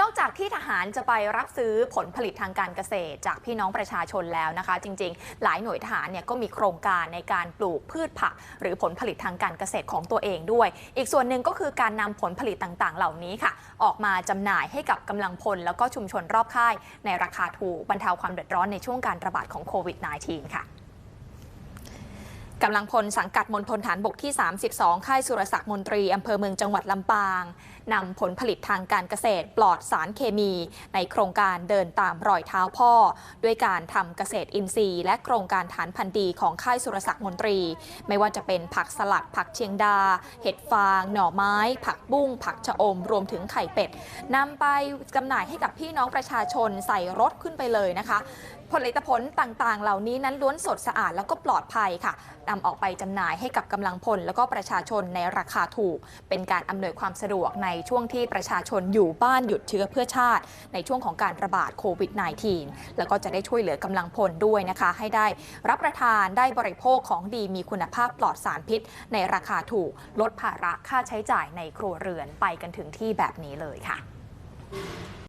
นอกจากที่ทหารจะไปรับซื้อผลผลิตทางการเกษตร จากพี่น้องประชาชนแล้วนะคะ จริง ๆ หลายหน่วยทหารเนี่ยก็มีโครงการในการปลูกพืชผัก หรือผลผลิตทางการเกษตรของตัวเองด้วย อีกส่วนหนึ่งก็คือการนำผลผลิตต่างๆ เหล่านี้ค่ะ ออกมาจำหน่ายให้กับกำลังพล แล้วก็ชุมชนรอบค่าย ในราคาถูกบรรเทาความเดือดร้อนในช่วงการระบาดของโควิด -19 ค่ะ กำลังพลสังกัดมณฑลฐานบกที่ 32 ค่ายสุรศักดิ์มนตรี อำเภอเมืองจังหวัดลำปาง นำผลผลิตทางการเกษตรปลอดสารเคมี ในโครงการเดินตามรอยเท้าพ่อ ด้วยการทำเกษตรอินทรีย์ และโครงการฐานพันธุ์ดีของค่ายสุรศักดิ์มนตรี ไม่ว่าจะเป็นผักสลัด ผักเชียงดา เห็ดฟาง หน่อไม้ ผักบุ้ง ผักชะอม รวมถึงไข่เป็ดนำไปจำหน่ายให้กับพี่น้องประชาชนใส่รถขึ้นไปเลยนะคะ ผลิตผลต่างๆ เหล่านี้นั้นล้วนสดสะอาดแล้วก็ปลอดภัยค่ะนำออกไปจำหน่ายให้กับกำลังพล แล้วก็ประชาชนในราคาถูก เป็นการอำนวยความสะดวกในช่วงที่ประชาชนอยู่บ้านหยุดเชื้อเพื่อชาติ ในช่วงของการระบาดโควิด -19 แล้วก็จะได้ช่วยเหลือกำลังพลด้วยนะคะ ให้ได้รับประทานได้บริโภคของดีมีคุณภาพปลอดสารพิษ ในราคาถูก ลดภาระค่าใช้จ่ายในครัวเรือนไปกันถึงที่แบบนี้เลยค่ะ